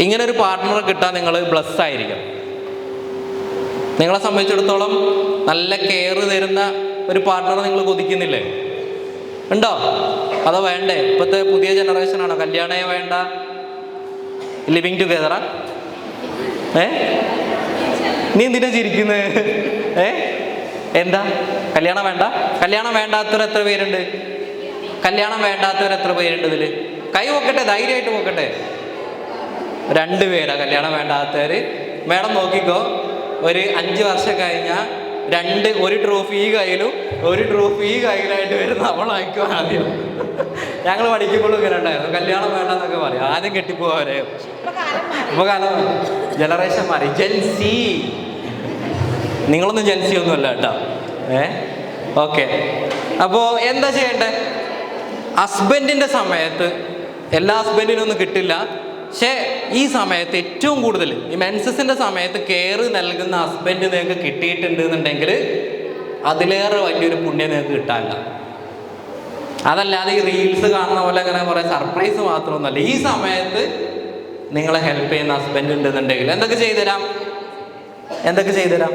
ഇങ്ങനെ ഒരു പാർട്ട്ണറെ കിട്ടാൻ നിങ്ങൾ ബ്ലസ് ആയിരിക്കും നിങ്ങളെ സംബന്ധിച്ചിടത്തോളം നല്ല കെയർ തരുന്ന ഒരു പാർട്ട്ണറെ നിങ്ങൾ കൊതിക്കുന്നില്ലേ? ഉണ്ടോ? അതോ വേണ്ടേ? ഇപ്പോഴത്തെ പുതിയ ജനറേഷനാണോ കല്യാണേ വേണ്ട. ലിവിങ് ടുഗെദറാ ഏ? നീ എന്തിനാ ചിരിക്കുന്നത് ഏ? എന്താ? കല്യാണം വേണ്ട? കല്യാണം വേണ്ടാത്തവർ എത്ര പേരുണ്ട്? കല്യാണം വേണ്ടാത്തവർ എത്ര പേരുണ്ട് ഇതിൽ കൈ പൊക്കട്ടെ ധൈര്യമായിട്ട് പൊക്കട്ടെ. രണ്ട് കല്യാണം വേണ്ടാത്തവര്. മേഡം നോക്കിക്കോ ഒരു അഞ്ച് വർഷം കഴിഞ്ഞാൽ രണ്ട് ഒരു ട്രോഫി ഈ കയ്യിലും ഒരു ട്രോഫി ഈ കയ്യിലായിട്ട് വരുന്ന അവളായിരിക്കും ആദ്യം. ഞങ്ങൾ പഠിക്കുമ്പോഴും ഇങ്ങനെ ഉണ്ടായിരുന്നു. കല്യാണം വേണ്ടെന്നൊക്കെ പറയും. ആദ്യം കെട്ടിപ്പോവരെ. ഇപ്പൊ കാലം ജനറേഷൻ മാറി. ജെൻസി നിങ്ങളൊന്നും ജെൻസി ഒന്നുമല്ല കേട്ടോ. ഏ? ഓക്കെ. അപ്പോൾ എന്താ ചെയ്യണ്ടേ? ഹസ്ബൻഡിന്റെ സമയത്ത് എല്ലാ ഹസ്ബൻഡിനും ഒന്നും കിട്ടില്ല. പക്ഷേ ഈ സമയത്ത് ഏറ്റവും കൂടുതൽ ഈ മെൻസസിന്റെ സമയത്ത് കെയർ നൽകുന്ന ഹസ്ബൻഡ് നിങ്ങൾക്ക് കിട്ടിയിട്ടുണ്ട് എന്നുണ്ടെങ്കിൽ അതിലേറെ വലിയൊരു പുണ്യം നിങ്ങൾക്ക് കിട്ടാനില്ല. അതല്ലാതെ ഈ റീൽസ് കാണുന്ന പോലെ അങ്ങനെ കുറേ സർപ്രൈസ് മാത്രമൊന്നുമല്ല. ഈ സമയത്ത് നിങ്ങളെ ഹെൽപ്പ് ചെയ്യുന്ന ഹസ്ബൻഡ് ഉണ്ടെന്നുണ്ടെങ്കിൽ എന്തൊക്കെ ചെയ്തുതരാം? എന്തൊക്കെ ചെയ്തുതരാം?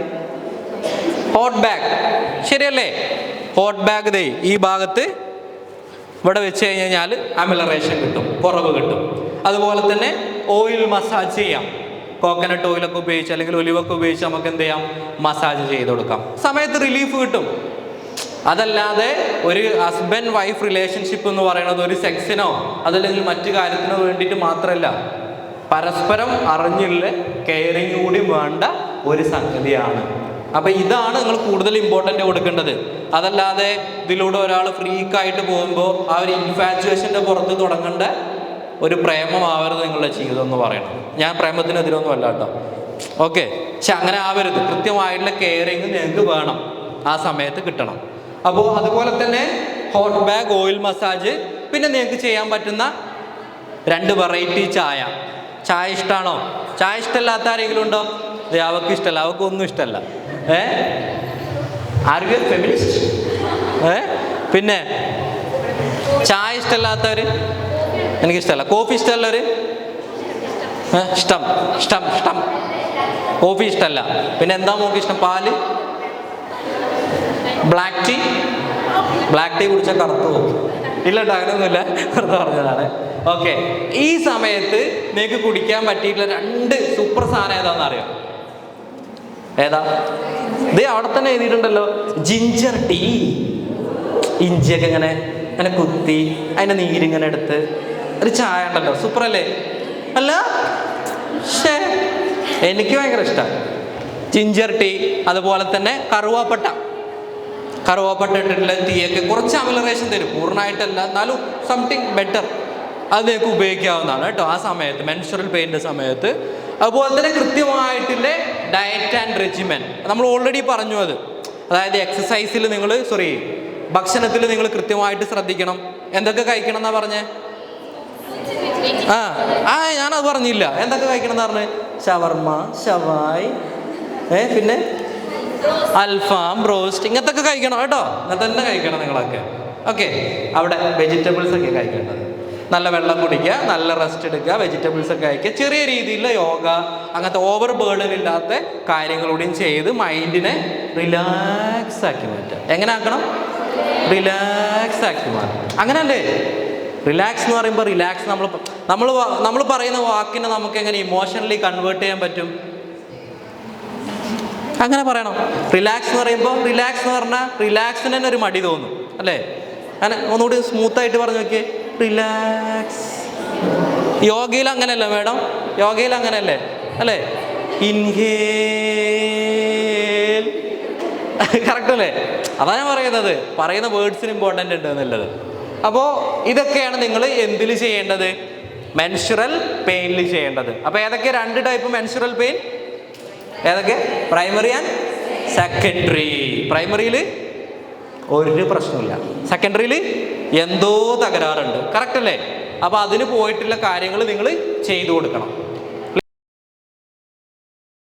ഹോട്ട് ബാഗ് ശരിയല്ലേ? ഹോട്ട് ബാഗ് ദേ ഈ ഭാഗത്ത് ഇവിടെ വെച്ച് കഴിഞ്ഞ് കഴിഞ്ഞാൽ അമിലറേഷൻ കിട്ടും കുറവ് കിട്ടും. അതുപോലെ തന്നെ ഓയിൽ മസാജ് ചെയ്യാം. കോക്കനട്ട് ഓയിലൊക്കെ ഉപയോഗിച്ച് അല്ലെങ്കിൽ ഒലിവൊക്കെ ഉപയോഗിച്ച് നമുക്ക് എന്ത് ചെയ്യാം? മസാജ് ചെയ്ത് കൊടുക്കാം. സമയത്ത് റിലീഫ് കിട്ടും. അതല്ലാതെ ഒരു ഹസ്ബൻഡ് വൈഫ് റിലേഷൻഷിപ്പ് എന്ന് പറയുന്നത് ഒരു സെക്സിനോ അതല്ലെങ്കിൽ മറ്റു കാര്യത്തിനോ വേണ്ടിയിട്ട് മാത്രമല്ല. പരസ്പരം അറിഞ്ഞുള്ള കെയറിങ് കൂടി വേണ്ട ഒരു സംഗതിയാണ്. അപ്പൊ ഇതാണ് നിങ്ങൾ കൂടുതൽ ഇമ്പോർട്ടന്റ് കൊടുക്കേണ്ടത്. അതല്ലാതെ ഇതിലൂടെ ഒരാൾ ഫ്രീക്കായിട്ട് പോകുമ്പോൾ ആ ഒരു ഇൻഫാച്ചുവേഷന്റെ പുറത്ത് തുടങ്ങേണ്ട ഒരു പ്രേമമാവരുത് നിങ്ങളുടെ ജീവിതം എന്ന് പറയണം. ഞാൻ പ്രേമത്തിനെതിരൊന്നും അല്ല കേട്ടോ. ഓക്കെ പക്ഷെ അങ്ങനെ ആവരുത്. കൃത്യമായിട്ടുള്ള കെയറിങ് നിങ്ങൾക്ക് വേണം. ആ സമയത്ത് കിട്ടണം. അപ്പോൾ അതുപോലെ തന്നെ ഹോട്ട് ബാഗ് ഓയിൽ മസാജ് പിന്നെ നിങ്ങൾക്ക് ചെയ്യാൻ പറ്റുന്ന രണ്ട് വെറൈറ്റി ചായ. ചായ ഇഷ്ടമാണോ ചായ ഇഷ്ടമല്ലാത്ത ആരെങ്കിലും ഉണ്ടോ? ദേ, അവൾക്ക് ഇഷ്ടമല്ല. അവൾക്ക് ഒന്നും ഇഷ്ടമല്ല. ഏ? ഫെമിനിസ്റ്റ് ഏ? പിന്നെ ചായ ഇഷ്ടമല്ലാത്തവർ എനിക്കിഷ്ടമല്ല കോഫി ഇഷ്ടമല്ല ഒരു? ഇഷ്ടം. ഇഷ്ടം ഇഷ്ടം. കോഫി ഇഷ്ടമല്ല പിന്നെ എന്താ നോക്കി ഇഷ്ടം? പാൽ? Black tea? ബ്ലാക്ക് ടീ കുടിച്ചാൽ കറുത്തു പോകും. ഇല്ല കേട്ടോ അങ്ങനെയൊന്നുമില്ല പറഞ്ഞതാണ്. ഓക്കെ. ഈ സമയത്ത് നിങ്ങൾക്ക് കുടിക്കാൻ പറ്റിയിട്ടുള്ള രണ്ട് സൂപ്പർ സാധനം ഏതാണെന്ന് അറിയാം? ഏതാ? ഇത് അവിടെ തന്നെ എഴുതിയിട്ടുണ്ടല്ലോ. Ginger tea. ഇഞ്ചിയൊക്കെ ഇങ്ങനെ അങ്ങനെ കുത്തി അതിന്റെ നീരിങ്ങനെ എടുത്ത്. ഒരു ചായ ഉണ്ടല്ലോ. സൂപ്പർ അല്ലേ? അല്ല ഷേ എനിക്ക് ഭയങ്കര ഇഷ്ടമാണ് ജിഞ്ചർ ടീ അതുപോലെ തന്നെ കറുവാപ്പട്ട. കറുവാപ്പട്ട ഇട്ടിട്ടുള്ള ടീയൊക്കെ കുറച്ച് അമിലറേഷൻ തരും. പൂർണമായിട്ടല്ല എന്നാലും സംതിങ് ബെറ്റർ അത് നിങ്ങൾക്ക് ഉപയോഗിക്കാവുന്നതാണ് കേട്ടോ ആ സമയത്ത് മെൻസുറൽ പെയിന്റെ സമയത്ത്. അതുപോലെ തന്നെ കൃത്യമായിട്ടുള്ള ഡയറ്റ് ആൻഡ് റെജിമെൻ നമ്മൾ ഓൾറെഡി പറഞ്ഞു അത്. അതായത് എക്സസൈസിൽ നിങ്ങൾ സോറി ഭക്ഷണത്തിൽ നിങ്ങൾ കൃത്യമായിട്ട് ശ്രദ്ധിക്കണം. എന്തൊക്കെ കഴിക്കണം എന്നാ പറഞ്ഞേ? ആ ആ ഞാനത് പറഞ്ഞില്ല. എന്തൊക്കെ കഴിക്കണം എന്ന് പറഞ്ഞ്? ഷവർമ്മ ഷവായ് ഏ പിന്നെ? അൽഫാം റോസ്റ്റ് ഇങ്ങനത്തെ ഒക്കെ കഴിക്കണം കേട്ടോ. ഇങ്ങനത്തെ തന്നെ കഴിക്കണം നിങ്ങളൊക്കെ. ഓക്കെ അവിടെ വെജിറ്റബിൾസ് ഒക്കെ കഴിക്കേണ്ടത്. നല്ല വെള്ളം കുടിക്കുക നല്ല റെസ്റ്റ് എടുക്കുക വെജിറ്റബിൾസ് ഒക്കെ കഴിക്കുക. ചെറിയ രീതിയിലുള്ള യോഗ അങ്ങനത്തെ ഓവർ ബേർഡൻ ഇല്ലാത്ത കാര്യങ്ങളൂടെയും ചെയ്ത് മൈൻഡിനെ റിലാക്സ് ആക്കി മാറ്റുക. എങ്ങനെ ആക്കണം? റിലാക്സ് ആക്കി മാറ്റുക. അങ്ങനല്ലേ? റിലാക്സ് എന്ന് പറയുമ്പോൾ റിലാക്സ് നമ്മൾ നമ്മൾ നമ്മൾ പറയുന്ന വാക്കിനെ നമുക്ക് എങ്ങനെ ഇമോഷണലി കൺവേർട്ട് ചെയ്യാൻ പറ്റും? അങ്ങനെ പറയണം. റിലാക്സ് എന്ന് പറയുമ്പോൾ റിലാക്സ് എന്ന് പറഞ്ഞാൽ റിലാക്സിന് തന്നെ ഒരു മടി തോന്നും അല്ലേ? അങ്ങനെ ഒന്നുകൂടി സ്മൂത്തായിട്ട് പറഞ്ഞു നോക്കിയേ. റിലാക്സ് യോഗയിൽ അങ്ങനെയല്ല മേഡം. യോഗയിൽ അങ്ങനെയല്ലേ? അല്ലേ? ഇൻഹേൽ കറക്റ്റ് അല്ലേ? അതാണ് ഞാൻ പറയുന്നത്. പറയുന്ന വേർഡ്സിന് ഇമ്പോർട്ടന്റ് ഉണ്ട് എന്നുള്ളത് അപ്പോൾ ഇതൊക്കെയാണ് നിങ്ങൾ എന്തിൽ ചെയ്യേണ്ടത്? മെൻഷുറൽ പെയിനിൽ ചെയ്യേണ്ടത്. അപ്പോൾ ഏതൊക്കെ രണ്ട് ടൈപ്പ് മെൻഷുറൽ പെയിൻ ഏതൊക്കെ? പ്രൈമറി ആൻഡ് സെക്കൻഡറി പ്രൈമറിയിൽ ഒരു പ്രശ്നമില്ല സെക്കൻഡറിയിൽ എന്തോ തകരാറുണ്ട്. കറക്റ്റ് അല്ലേ? അപ്പോൾ അതിന് പോയിട്ടുള്ള കാര്യങ്ങൾ നിങ്ങൾ ചെയ്തു കൊടുക്കണം.